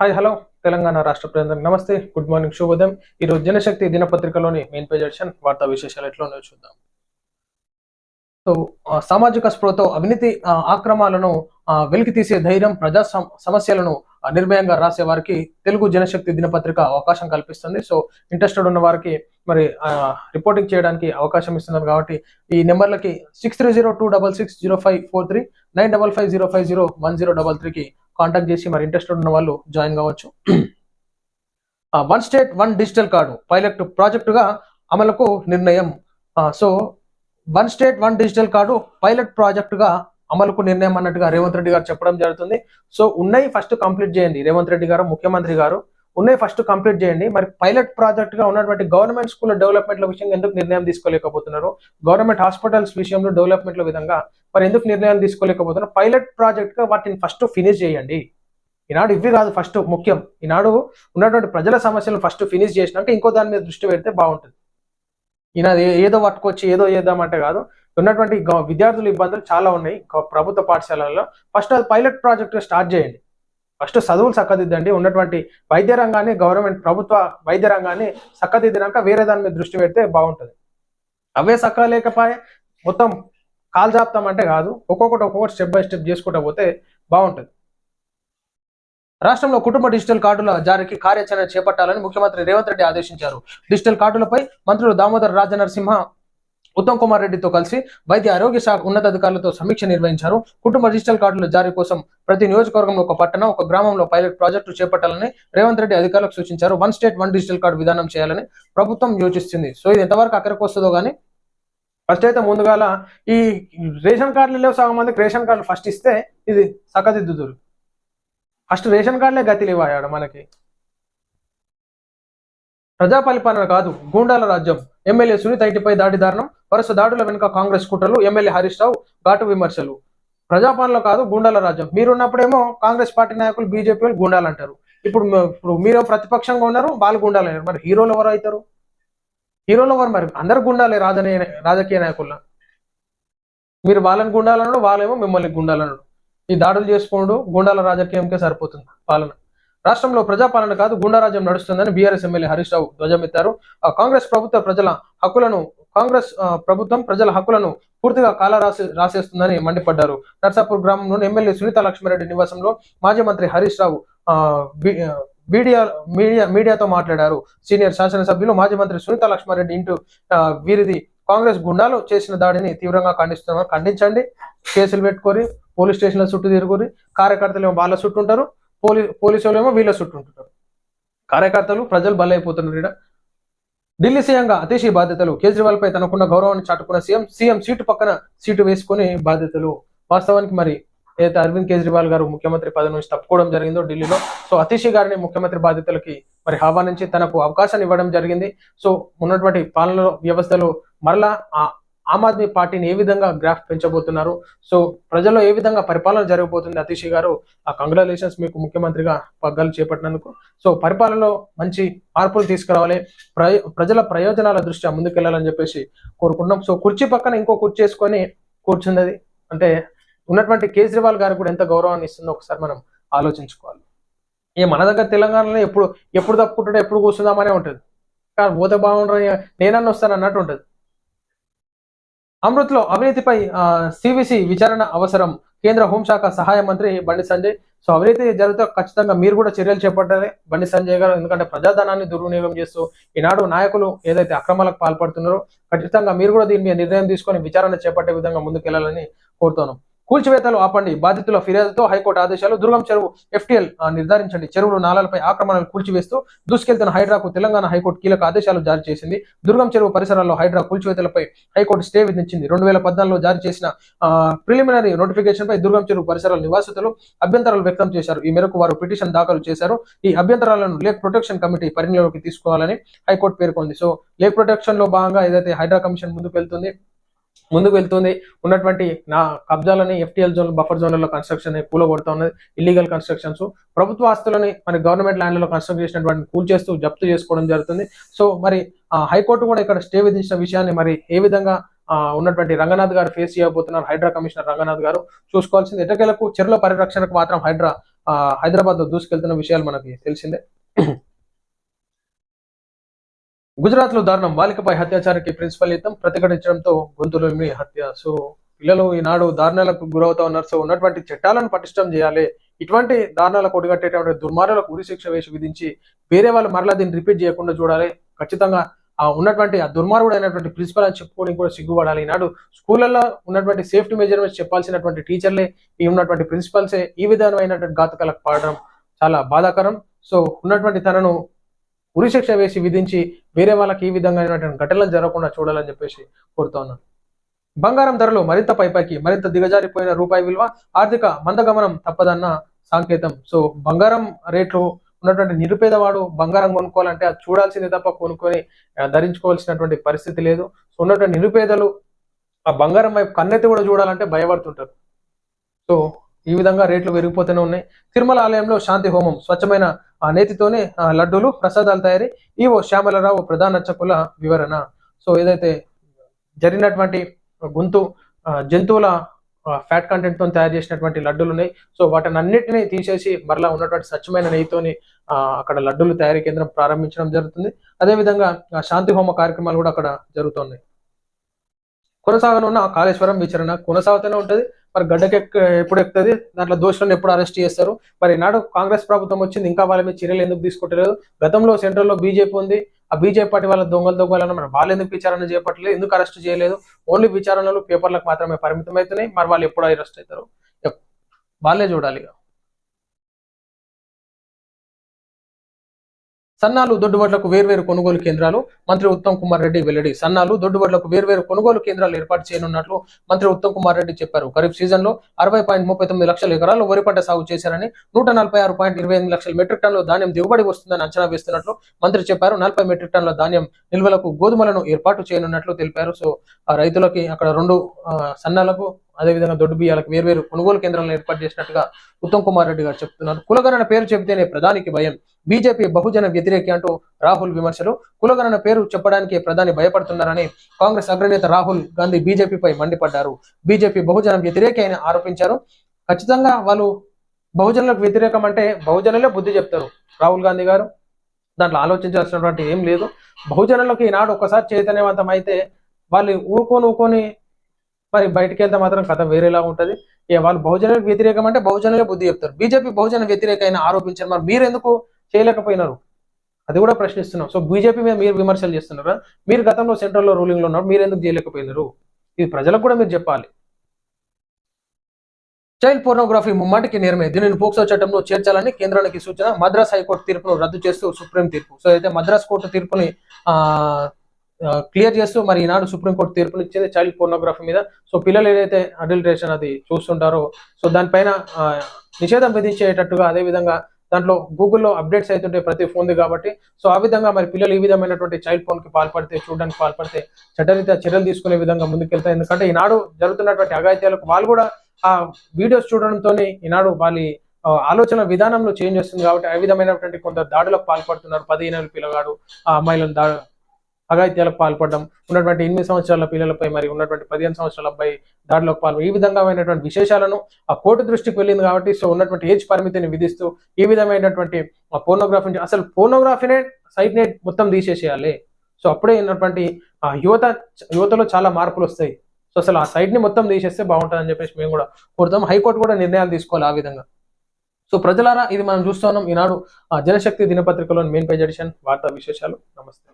Hi hello Telangana రాష్ట్ర ప్రజలందరికీ నమస్తే. గుడ్ మార్నింగ్ శుభోదయం. ఈరోజు జనశక్తి దినపత్రికలోని మెయిన్ పేజ్ ఎడిషన్ వార్తా విశేషాలు ఎట్లా ఉన్నాయో చూద్దాం. సో సామాజిక స్పృహతో అవినీతి ఆక్రమాలను వెలికి తీసే ధైర్యం ప్రజా సమస్యలను నిర్భయంగా రాసే వారికి తెలుగు జనశక్తి దినపత్రిక అవకాశం కల్పిస్తుంది. సో ఇంట్రెస్టెడ్ ఉన్న వారికి మరి రిపోర్టింగ్ చేయడానికి అవకాశం ఇస్తున్నారు కాబట్టి ఈ నెంబర్లకి six three zero two double six zero five four three nine double five zero five zero one zero double త్రీకి కాంటాక్ట్ చేసి మరి ఇంట్రెస్టెడ్ ఉన్న వాళ్ళు జాయిన్ కావచ్చు. One state one digital card pilot ప్రాజెక్టుగా అమలుకు నిర్ణయం. So one state one digital card pilot ప్రాజెక్టుగా అమలుకు నిర్ణయం అన్నట్టుగా రేవంత్ రెడ్డి గారు చెప్పడం జరుగుతుంది. సో ఉన్నాయి ఫస్ట్ కంప్లీట్ చేయండి. రేవంత్ రెడ్డి గారు ముఖ్యమంత్రి గారు ఉన్నాయి. ఫస్ట్ కంప్లీట్ చేయండి. మరి పైలట్ ప్రాజెక్ట్గా ఉన్నటువంటి గవర్నమెంట్ స్కూల్ డెవలప్మెంట్ల విషయంగా ఎందుకు నిర్ణయం తీసుకోలేకపోతున్నారు? గవర్నమెంట్ హాస్పిటల్స్ విషయంలో డెవలప్మెంట్ల విధంగా మరి ఎందుకు నిర్ణయాలు తీసుకోలేకపోతున్నారు? పైలట్ ప్రాజెక్ట్గా వాటిని ఫస్ట్ ఫినిష్ చేయండి. ఈనాడు ఇవి కాదు ఫస్ట్ ముఖ్యం. ఈనాడు ఉన్నటువంటి ప్రజల సమస్యలు ఫస్ట్ ఫినిష్ చేసినాక ఇంకో దాని మీద దృష్టి పెడితే బాగుంటుంది. ఈనాడు ఏదో పట్టుకొచ్చి ఏదో చేద్దామంటే కాదు ఉన్నటువంటి విద్యార్థుల ఇబ్బందులు చాలా ఉన్నాయి. ప్రభుత్వ పాఠశాలల్లో. ఫస్ట్ అది పైలట్ ప్రాజెక్ట్ స్టార్ట్ చేయండి. ఫస్ట్ చదువులు చక్కదిద్దండి ఉన్నటువంటి వైద్య రంగాన్ని గవర్నమెంట్ ప్రభుత్వ వైద్య రంగాన్ని చక్కదిద్దినాక వేరే దాని మీద దృష్టి పెడితే బాగుంటుంది. అవే చక్కగా లేకపోయే మొత్తం కాల్ అంటే కాదు. ఒక్కొక్కటి ఒక్కొక్కటి స్టెప్ బై స్టెప్ చేసుకుంటా పోతే బాగుంటుంది. రాష్ట్రంలో కుటుంబ డిజిటల్ కార్డుల జారీకి కార్యాచరణ చేపట్టాలని ముఖ్యమంత్రి రేవంత్ రెడ్డి ఆదేశించారు. డిజిటల్ కార్డులపై మంత్రులు దామోదర్ రాజనరసింహ ఉత్తమ్ కుమార్ రెడ్డితో కలిసి వైద్య ఆరోగ్య శాఖ ఉన్నతాధికారులతో సమీక్ష నిర్వహించారు. కుటుంబ డిజిటల్ కార్డుల జారీ కోసం ప్రతి నియోజకవర్గంలో ఒక పట్టణం ఒక గ్రామంలో పైలట్ ప్రాజెక్టు చేపట్టాలని రేవంత్ రెడ్డి అధికారులకు సూచించారు. One state one digital card విధానం చేయాలని ప్రభుత్వం యోచిస్తుంది. సో ఇది ఎంతవరకు అక్కడికి వస్తుందో కానీ ఫస్ట్ అయితే ముందుగాల ఈ రేషన్ కార్డులు లేవు సగం మందికి. రేషన్ కార్డులు ఫస్ట్ ఇస్తే ఇది సకదిద్దుదురు ఫస్ట్ రేషన్ కార్డులే గతి లేవాయాడు మనకి. ప్రజా పరిపాలన కాదు గూండాల రాజ్యం. ఎమ్మెల్యే సునీత ఇంటిపై దాడి దారుణం. వరుస దాడుల వెనుక కాంగ్రెస్ కుట్రలు ఎమ్మెల్యే హరీష్ రావు ఘాటు విమర్శలు. ప్రజాపాలన కాదు గూండాల రాజ్యం. మీరున్నప్పుడేమో కాంగ్రెస్ పార్టీ నాయకులు బీజేపీ వాళ్ళు గూండాలు అంటారు. ఇప్పుడు ఇప్పుడు మీరు ప్రతిపక్షంగా ఉన్నారు వాళ్ళు గుండాలు మరి హీరోలు ఎవరు అవుతారు? హీరోలు ఎవరు మరి? అందరు గుండాలే రాజనీయ రాజకీయ నాయకుల మీరు వాళ్ళని గుండాలన్నాడు వాళ్ళేమో మిమ్మల్ని గుండాలన్నాడు ఈ దాడులు చేసుకోండు గుండాల రాజకీయంకే సరిపోతుంది పాలన. రాష్ట్రంలో ప్రజాపాలన కాదు గుండారాజ్యం నడుస్తుందని బీఆర్ఎస్ ఎమ్మెల్యే హరీష్ రావు ధ్వజమెత్తారు. ఆ కాంగ్రెస్ ప్రభుత్వ ప్రజల హక్కులను కాంగ్రెస్ ప్రభుత్వం ప్రజల హక్కులను పూర్తిగా కాలరాసి రాసేస్తుందని మండిపడ్డారు. నర్సాపూర్ గ్రామంలోని ఎమ్మెల్యే సునీత లక్ష్మారెడ్డి నివాసంలో మాజీ మంత్రి హరీష్ రావు మీడియా మీడియా మీడియాతో మాట్లాడారు. సీనియర్ శాసనసభ్యులు మాజీ మంత్రి సునీత లక్ష్మారెడ్డి ఇంటూ వీరిది కాంగ్రెస్ గుండాలు చేసిన దాడిని తీవ్రంగా ఖండిస్తున్నారు. ఖండించండి. కేసులు పెట్టుకొని పోలీస్ స్టేషన్ల చుట్టూ తిరుగురి కార్యకర్తలు వాళ్ళ చుట్టూ ఉంటారు. పోలీ పోలీసు వాళ్ళు ఏమో వీళ్ళ చుట్టూ ఉంటుంటారు. కార్యకర్తలు ప్రజలు బలైపోతున్నారు ఇక్కడ. ఢిల్లీ సీఎంగా అతిశీ బాధ్యతలు. కేజ్రీవాల్ పై తనకున్న గౌరవాన్ని చాటుకున్న సీఎం సీఎం సీటు పక్కన సీటు వేసుకుని బాధ్యతలు. వాస్తవానికి మరి ఏదైతే అరవింద్ కేజ్రీవాల్ గారు ముఖ్యమంత్రి పదవి నుంచి తప్పుకోవడం జరిగిందో ఢిల్లీలో సో అతిశీ గారిని ముఖ్యమంత్రి బాధ్యతలకి మరి ఆహ్వానించి తనకు అవకాశాన్ని ఇవ్వడం జరిగింది. సో ఉన్నటువంటి పాలన వ్యవస్థలో మరలా ఆ ఆమ్ ఆద్మీ పార్టీని ఏ విధంగా గ్రాఫ్ పెంచబోతున్నారు? సో ప్రజల్లో ఏ విధంగా పరిపాలన జరగబోతుంది? అతిషి గారు ఆ కంగ్రాచులేషన్స్ మీకు ముఖ్యమంత్రిగా పగ్గాలు చేపట్టినందుకు. సో పరిపాలనలో మంచి మార్పులు తీసుకురావాలి. ప్రజల ప్రయోజనాల దృష్ట్యా ముందుకెళ్ళాలని చెప్పేసి కోరుకుంటున్నాం. సో కుర్చీ పక్కన ఇంకో కుర్చీ వేసుకొని కూర్చున్నది. అంటే ఉన్నటువంటి కేజ్రీవాల్ గారు కూడా ఎంత గౌరవాన్ని ఇస్తుందో ఒకసారి మనం ఆలోచించుకోవాలి. ఏ మన దగ్గర తెలంగాణలో ఎప్పుడు ఎప్పుడు తప్పుకుంటాడో ఎప్పుడు కూర్చుందామనే ఉంటుంది. కానీ పోతే బాగుండదు నేనన్నా వస్తాను అన్నట్టు ఉంటుంది. అమృత్లో అవినీతిపై సివిసి విచారణ అవసరం. కేంద్ర హోంశాఖ సహాయ మంత్రి బండి సంజయ్. సో అవినీతి జరిగితే ఖచ్చితంగా మీరు కూడా చర్యలు చేపట్టాలి. బండి సంజయ్ గారు ఎందుకంటే ప్రజాధనాన్ని దుర్వినియోగం చేస్తూ ఈనాడు నాయకులు ఏదైతే అక్రమాలకు పాల్పడుతున్నారో ఖచ్చితంగా మీరు కూడా దీని మీద నిర్ణయం తీసుకొని విచారణ చేపట్టే విధంగా ముందుకెళ్ళాలని కోరుతున్నాం. కూల్చివేతలు ఆపండి. బాధితుల ఫిర్యాదుతో హైకోర్టు ఆదేశాలు. దుర్గం చెరువు ఎఫ్టీఎల్ నిర్ధారించండి. చెరువులు నాలాలపై ఆక్రమణలు కూల్చివేస్తూ దూసుకెళ్తున్న హైడ్రాకు తెలంగాణ హైకోర్టు కీలక ఆదేశాలు జారీ చేసింది. దుర్గం చెరువు పరిసరాల్లో హైడ్రా కూల్చివేతలపై హైకోర్టు స్టే విధించింది. రెండు వేల పద్నాలుగులో జారీ చేసిన ప్రిలిమినరీ నోటిఫికేషన్ పై దుర్గం చెరువు పరిసరాల నివాసితులు అభ్యంతరాలు వ్యక్తం చేశారు. ఈ మేరకు వారు పిటిషన్ దాఖలు చేశారు. ఈ అభ్యంతరాలను లేక్ ప్రొటెక్షన్ కమిటీ పరిగణలోకి తీసుకోవాలని హైకోర్టు పేర్కొంది. సో లేక్ ప్రొటెక్షన్లో భాగంగా ఏదైతే హైడ్రా కమిషన్ ముందుకు వెళ్తుంది ముందుకు వెళ్తుంది. ఉన్నటువంటి నా కబ్జాలని ఎఫ్టీఎల్ జోన్ బఫర్ జోన్లలో కన్స్ట్రక్షన్ కూలగొడుతూ ఉన్నది. ఇల్లీగల్ కన్స్ట్రక్షన్స్ ప్రభుత్వ ఆస్తులని మరి గవర్నమెంట్ ల్యాండ్లలో కన్స్ట్రక్ట్ చేసినటువంటి కూల్ చేస్తూ జప్తు చేసుకోవడం జరుగుతుంది. సో మరి హైకోర్టు కూడా ఇక్కడ స్టే విధించిన విషయాన్ని మరి ఏ విధంగా ఉన్నటువంటి రంగనాథ్ గారు ఫేస్ చేయబోతున్నారు? హైడ్రా కమిషనర్ రంగనాథ్ గారు చూసుకోవాల్సింది. ఎటకేలకు చెరువుల పరిరక్షణకు మాత్రం హైడ్రా హైదరాబాద్లో దూసుకెళ్తున్న విషయాలు మనకి తెలిసిందే. గుజరాత్లో దారుణం. బాలికపై అత్యాచారానికి ప్రిన్సిపల్ యుద్ధం ప్రతిఘటించడంతో గొంతులోని హత్య. సో పిల్లలు ఈనాడు దారుణాలకు గురవుతా ఉన్నారు. సో ఉన్నటువంటి చట్టాలను పటిష్టం చేయాలి. ఇటువంటి దారుణాలకు ఒడిగట్టేటువంటి దుర్మార్గులకు ఉరి శిక్ష వేసి విధించి వేరే వాళ్ళు మరలా దీన్ని రిపీట్ చేయకుండా చూడాలి. ఖచ్చితంగా ఆ ఉన్నటువంటి ఆ దుర్మార్గుడు అయినటువంటి ప్రిన్సిపల్ అని చెప్పుకోవడం కూడా సిగ్గుపడాలి. ఈనాడు స్కూళ్ళల్లో ఉన్నటువంటి సేఫ్టీ మెజర్మెంట్స్ చెప్పాల్సినటువంటి టీచర్లే ఈ ఉన్నటువంటి ప్రిన్సిపల్సే. ఈ విధమైనటువంటి ఘాతకాలకు పాడడం చాలా బాధాకరం. సో ఉన్నటువంటి తనను ఉరిశిక్ష వేసి విధించి వేరే వాళ్ళకి ఈ విధంగా అయినటువంటి ఘటనలు జరగకుండా చూడాలని చెప్పేసి కోరుతా ఉన్నాను. బంగారం ధరలు మరింత పైపైకి మరింత దిగజారిపోయిన రూపాయి విలువ ఆర్థిక మందగమనం తప్పదన్న సంకేతం. సో బంగారం రేట్లు ఉన్నటువంటి నిరుపేదవాడు బంగారం కొనుక్కోవాలంటే అది చూడాల్సిందే తప్ప కొనుక్కొని ధరించుకోవాల్సినటువంటి పరిస్థితి లేదు. సో ఉన్నటువంటి నిరుపేదలు ఆ బంగారం వైపు కన్నెత్తి కూడా చూడాలంటే భయపడుతుంటారు. సో ఈ విధంగా రేట్లు పెరిగిపోతూనే ఉన్నాయి. తిరుమల ఆలయంలో శాంతి హోమం స్వచ్ఛమైన నేతితోనే లడ్డూలు ప్రసాదాలు తయారీ ఈవో శ్యామలరావు ప్రధాన అర్చకుల వివరణ. సో ఏదైతే జరిగినటువంటి గొంతు జంతువుల ఫ్యాట్ కంటెంట్తో తయారు చేసినటువంటి లడ్డూలు ఉన్నాయి. సో వాటిని అన్నింటినీ తీసేసి మరలా ఉన్నటువంటి స్వచ్ఛమైన నెయ్యితోని అక్కడ లడ్డూలు తయారీ కేంద్రం ప్రారంభించడం జరుగుతుంది. అదేవిధంగా శాంతి హోమ కార్యక్రమాలు కూడా అక్కడ జరుగుతున్నాయి. కొనసాగనున్న కాళేశ్వరం విచారణ కొనసాగుతూనే ఉంటుంది. మరి గడ్డకి ఎప్పుడు ఎక్కుతుంది? దాంట్లో దోషులను ఎప్పుడు అరెస్ట్ చేస్తారు? మరి నాడు కాంగ్రెస్ ప్రభుత్వం వచ్చింది ఇంకా వాళ్ళ మీద చర్యలు ఎందుకు తీసుకోవట్లేదు గతంలో సెంట్రల్లో బీజేపీ ఉంది ఆ బీజేపీ పార్టీ వాళ్ళ దొంగలు దొంగలను మరి వాళ్ళు ఎందుకు విచారణ చేపట్టలేదు? ఎందుకు అరెస్ట్ చేయలేదు? ఓన్లీ విచారణలు పేపర్లకు మాత్రమే పరిమితం అవుతున్నాయి మరి వాళ్ళు ఎప్పుడు అరెస్ట్ అవుతారు? వాళ్ళే చూడాలి సన్నాలు దొడ్డుబట్లకు వేర్వేరు కొనుగోలు కేంద్రాలు మంత్రి ఉత్తమ్ కుమార్ రెడ్డి వెల్లడి. సన్నాలు దొడ్డుబట్లకు వేర్వేరు కొనుగోలు కేంద్రాలు ఏర్పాటు చేయనున్నట్లు మంత్రి ఉత్తమ్ కుమార్ రెడ్డి చెప్పారు. ఖరీఫ్ సీజన్లో అరవై పాయింట్ ముప్పై తొమ్మిది లక్షల ఎకరాలు వరి పంట సాగు చేశారని నూట నలభై ఆరు పాయింట్ ఇరవై ఎనిమిది లక్షల మెట్రిక్ టన్నుల ధాన్యం దిగుబడి వస్తుందని అంచనా వేస్తున్నట్లు మంత్రి చెప్పారు. నలభై మెట్రిక్ టన్నుల ధాన్యం నిల్వలకు గోధుమలను ఏర్పాటు చేయనున్నట్లు తెలిపారు. సో రైతులకి అక్కడ రెండు సన్నాలకు అదేవిధంగా దొడ్డు బియ్యాలకు వేర్వేరు కొనుగోలు కేంద్రాలను ఏర్పాటు చేసినట్టుగా ఉత్తమ్ కుమార్ రెడ్డి గారు చెప్తున్నారు. కులగణన పేరు చెబితేనే ప్రధానికి భయం. బీజేపీ బహుజన వ్యతిరేకి అంటూ రాహుల్ విమర్శలు. కులగణన పేరు చెప్పడానికి ప్రధాని భయపడుతున్నారని కాంగ్రెస్ అగ్రనేత రాహుల్ గాంధీ బీజేపీపై మండిపడ్డారు. బీజేపీ బహుజన వ్యతిరేకి అని ఆరోపించారు. ఖచ్చితంగా వాళ్ళు బహుజనులకు వ్యతిరేకం అంటే బహుజనులే బుద్ధి చెప్తారు. రాహుల్ గాంధీ గారు దాంట్లో ఆలోచించాల్సినటువంటి ఏం లేదు. బహుజనులకు ఈనాడు ఒక్కసారి చైతన్యవంతం అయితే వాళ్ళు ఊరుకొని ఊకొని మరి బయటికి వెళ్తే మాత్రం కథ వేరేలా ఉంటుంది. వాళ్ళు బహుజనులకు వ్యతిరేకం అంటే బహుజనులే బుద్ధి చెప్తారు. బీజేపీ బహుజన వ్యతిరేక ఆరోపించారు. మరి మీరు ఎందుకు చేయలేకపోయినారు? అది కూడా ప్రశ్నిస్తున్నాం. సో బీజేపీ మీద మీరు విమర్శలు చేస్తున్నారు? మీరు గతంలో సెంట్రల్లో రూలింగ్లో ఉన్నారు మీరు ఎందుకు చేయలేకపోయినారు? ఇది ప్రజలకు కూడా మీరు చెప్పాలి. చైల్డ్ పోర్నోగ్రఫీ ముమ్మాటికి నేరమే. దీనిని పోక్సో చట్టంలో చేర్చాలని కేంద్రానికి సూచన. మద్రాస్ హైకోర్టు తీర్పును రద్దు చేస్తూ సుప్రీం తీర్పు. సో అయితే మద్రాస్ కోర్టు తీర్పుని క్లియర్ చేస్తూ మరి ఈనాడు సుప్రీంకోర్టు తీర్పుని ఇచ్చింది చైల్డ్ పోర్నోగ్రఫీ మీద. సో పిల్లలు ఏదైతే అడల్ట్రేషన్ అది చూస్తుంటారో సో దానిపైన నిషేధం విధించేటట్టుగా అదే విధంగా దాంట్లో గూగుల్లో అప్డేట్స్ అవుతుంటే ప్రతి ఫోన్ది కాబట్టి. సో ఆ విధంగా మరి పిల్లలు ఈ విధమైనటువంటి చైల్డ్ ఫోన్కి పాల్పడితే చూడడానికి పాల్పడితే చట్టరీత్యా చర్యలు తీసుకునే విధంగా ముందుకెళ్తాయి. ఎందుకంటే ఈనాడు జరుగుతున్నటువంటి అఘాయిత్యాలకు వాళ్ళు కూడా ఆ వీడియోస్ చూడడంతో ఈనాడు వాళ్ళ ఆలోచన విధానంలో చేంజ్ వస్తుంది కాబట్టి ఆ విధమైనటువంటి కొంత దాడులకు పాల్పడుతున్నారు. పదిహేను పిల్లగాడు ఆ అమ్మాయిలను దా అఘాయిత్యాలకు పాల్పడడం ఉన్నటువంటి ఎనిమిది సంవత్సరాల పిల్లలపై మరి ఉన్నటువంటి పదిహేను సంవత్సరాల అబ్బాయి దాడిలోకి పాల్పడి ఈ విధంగామైనటువంటి విశేషాలను ఆ కోర్టు దృష్టికి వెళ్ళింది కాబట్టి సో ఉన్నటువంటి ఏజ్ పరిమితిని విధిస్తూ ఈ విధమైనటువంటి ఆ పోర్నోగ్రఫీ అసలు పోర్నోగ్రఫీనే సైట్ నే మొత్తం తీసేసేయాలి. సో అప్పుడే ఉన్నటువంటి ఆ యువత యువతలో చాలా మార్పులు వస్తాయి. సో అసలు ఆ సైట్ని మొత్తం తీసేస్తే బాగుంటుందని చెప్పేసి మేము కూడా కోరుతాం. హైకోర్టు కూడా నిర్ణయాలు తీసుకోవాలి ఆ విధంగా. సో ప్రజలారా ఇది మనం చూస్తున్నాం ఈనాడు ఆ జనశక్తి దినపత్రికలోని మెయిన్ పేజ్ ఎడిషన్ వార్తా విశేషాలు. నమస్తే.